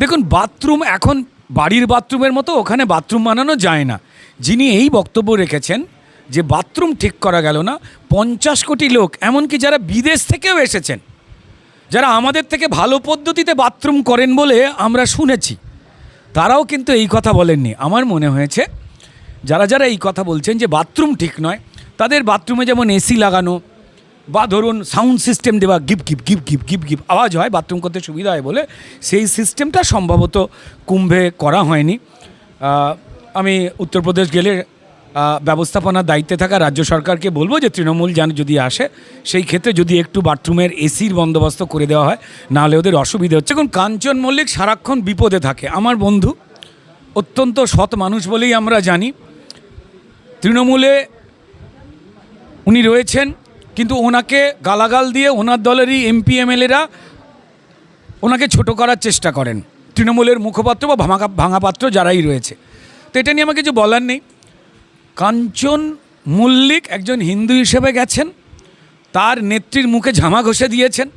দেখুন, বাথরুম এখন বাড়ির বাথরুমের মতো, ওখানে বাথরুম বানানো যায় না। যিনি এই বক্তব্য রেখেছেন যে বাথরুম ঠিক করা গেল না, পঞ্চাশ কোটি লোক, এমনকি যারা বিদেশ থেকেও এসেছেন, যারা আমাদের থেকে ভালো পদ্ধতিতে বাথরুম করেন বলে আমরা শুনেছি, তারাও কিন্তু এই কথা বলেননি। আমার মনে হয়েছে, যারা যারা এই কথা বলছেন যে বাথরুম ঠিক নয়, তাদের বাথরুমে যেমন এসি লাগানো বা ধরুন সাউন্ড সিস্টেম দেওয়া, গিপ গিপ গিপ গিপ গিপ গিপ আওয়াজ হয় বাথরুম করতে সুবিধা হয় বলে সেই সিস্টেমটা সম্ভবত কুম্ভে করা হয়নি। আমি উত্তরপ্রদেশ গেলে ব্যবস্থাপনার দায়িত্বে থাকা রাজ্য সরকারকে বলব যে তৃণমূল যান যদি আসে, সেই ক্ষেত্রে যদি একটু বাথরুমের এসির বন্দোবস্ত করে দেওয়া হয়, নাহলে ওদের অসুবিধে হচ্ছে। এখন কাঞ্চন মল্লিক সারাক্ষণ বিপদে থাকে। আমার বন্ধু, অত্যন্ত সৎ মানুষ বলেই আমরা জানি। তৃণমূলে উনি রয়েছেন কিন্তু ওনাকে গালাগাল দিয়ে ওনার দলেরই এমপি, এমএলএরা ওনাকে ছোট করার চেষ্টা করেন। তৃণমূলের মুখপাত্র বা ভাঙা, ভাঙাপাত্র যারাই রয়েছে। তো এটা নিয়ে আমার কিছু বলার নেই। কাঞ্চন মল্লিক একজন হিন্দু হিসেবে গেছেন। তার নেত্রীর মুখে ঝামা ঘষে দিয়েছেন।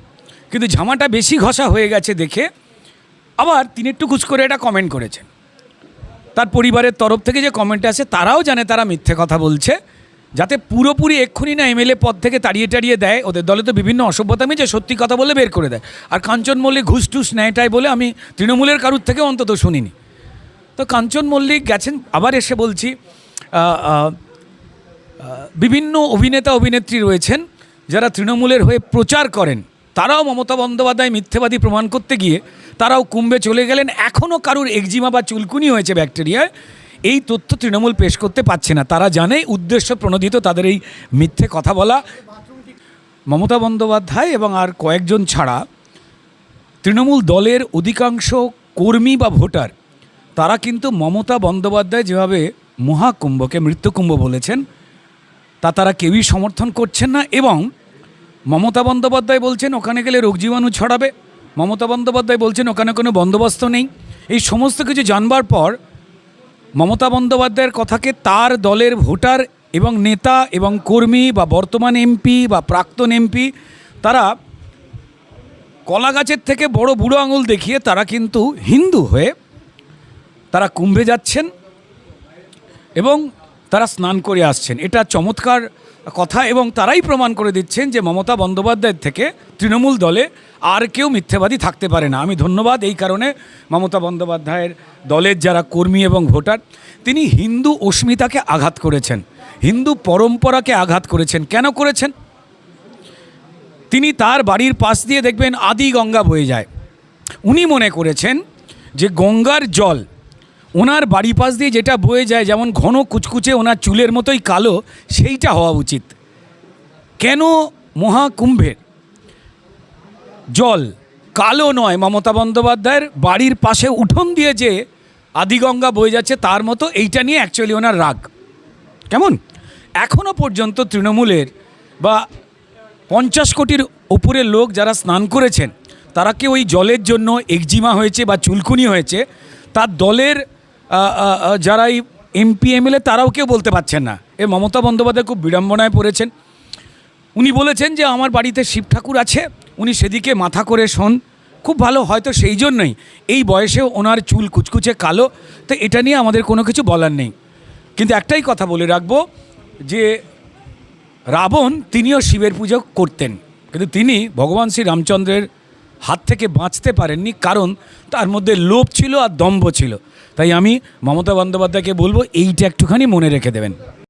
কিন্তু ঝামাটা বেশি ঘষা হয়ে গেছে দেখে আবার তিনি একটু কুচ করে এটা কমেন্ট করেছেন। তার পরিবারের তরফ থেকে যে কমেন্ট আসে, তারাও জানে তারা মিথ্যে কথা বলছে। যাতে পুরোপুরি এক্ষুনি না এমএলএ পদ থেকে তাড়িয়ে টাড়িয়ে দেয়। ওদের দলে তো বিভিন্ন অসভ্যতা যে সত্যি কথা বলে বের করে দেয়। আর কাঞ্চন মল্লিক ঘুষ টুস নেয়টাই বলে আমি তৃণমূলের কারুর থেকে অন্তত শুনিনি। তো কাঞ্চন মল্লিক গেছেন, আবার এসে বলছি বিভিন্ন অভিনেতা অভিনেত্রী রয়েছেন যারা তৃণমূলের হয়ে প্রচার করেন। তারাও মমতা বন্দ্যোপাধ্যায় মিথ্যেবাদী প্রমাণ করতে গিয়ে তারাও কুম্ভে চলে গেলেন। এখনও কারুর একজিমা বা চুলকুনি হয়েছে ব্যাকটেরিয়ায়। এই তথ্য তৃণমূল পেশ করতে পারছে না। তারা জানে, উদ্দেশ্য প্রণোদিত তাদের এই মিথ্যে কথা বলা। মমতা বন্দ্যোপাধ্যায় এবং আর কয়েকজন ছাড়া তৃণমূল দলের অধিকাংশ কর্মী বা ভোটার, তারা কিন্তু মমতা বন্দ্যোপাধ্যায় যেভাবে মহাকুম্ভকে মৃত্যুকুম্ভ বলেছেন, তা তারা কেউই সমর্থন করছেন না এবং মমতা বন্দ্যোপাধ্যায় বলছেন, ওখানে গেলে রোগ জীবাণু ছড়াবে। মমতা বন্দ্যোপাধ্যায় বলছেন, ওখানে কোনো বন্দোবস্ত নেই। এই সমস্ত কিছু জানবার পর মমতা বন্দ্যোপাধ্যায়ের কথাকে তার দলের ভোটার এবং নেতা এবং কর্মী বা বর্তমান এমপি বা প্রাক্তন এমপি, তারা কলা গাছের থেকে বড় বুড়ো আঙুল দেখিয়ে তারা কিন্তু হিন্দু হয়ে তারা কুম্ভে যাচ্ছেন এবং তারা স্নান করে আসছেন। এটা চমৎকার কথা এবং তারাই প্রমাণ করে দিচ্ছেন যে মমতা বন্দ্যোপাধ্যায়ের থেকে তৃণমূল দলে আর কেউ মিথ্যেবাদী থাকতে পারে না। আমি ধন্যবাদ এই কারণে মমতা বন্দ্যোপাধ্যায়ের দলের যারা কর্মী এবং ভোটার, তিনি হিন্দু অস্মিতাকে আঘাত করেছেন। হিন্দু পরম্পরাকে আঘাত করেছেন। কেন করেছেন? তিনি তার বাড়ির পাশ দিয়ে দেখবেন আদি গঙ্গা বয়ে যায়। উনি মনে করেছেন যে গঙ্গার জল ওনার বাড়ি পাশ দিয়ে যেটা বয়ে যায়, যেমন ঘন কুচকুচে ওনার চুলের মতোই কালো, সেইটা হওয়া উচিত। কেন মহাকুম্ভের? জল কালো নয় মমতা বন্দ্যোপাধ্যায়ের বাড়ির পাশে উঠোন দিয়ে যে আদিগঙ্গা বয়ে যাচ্ছে, তার মতো এইটা নিয়ে অ্যাকচুয়ালি ওনার রাগ। কেমন? এখনও পর্যন্ত তৃণমূলের বা পঞ্চাশ কোটির ওপরের লোক যারা স্নান করেছেন, তারা কি ওই জলের জন্য একজিমা হয়েছে বা চুলকুনি হয়েছে, তার দলের আহ, আহ, আহ, যারা এই এমপি এমএলএ তারাও কেউ বলতে পারছেন না। এ মমতা বন্দ্যোপাধ্যায় খুব বিড়ম্বনায় পড়েছেন। উনি বলেছেন যে আমার বাড়িতে শিব ঠাকুর আছে উনি সেদিকে মাথা করে শোন। খুব ভালো হয়তো সেই জন্যই। এই বয়সেও ওনার চুল কুচকুচে কালো তো এটা নিয়ে আমাদের কোনো কিছু বলার নেই। কিন্তু একটাই কথা বলে রাখব যে রাবণ তিনিও শিবের পুজো করতেন। কিন্তু তিনি ভগবান শ্রী রামচন্দ্রের হাত থেকে বাঁচতে পারেননি, কারণ তার মধ্যে লোভ ছিল আর দম্ভ ছিল। তাই আমি মমতা বন্দ্যোপাধ্যায়কে বলব, এইটা একটুখানি মনে রেখে দেবেন।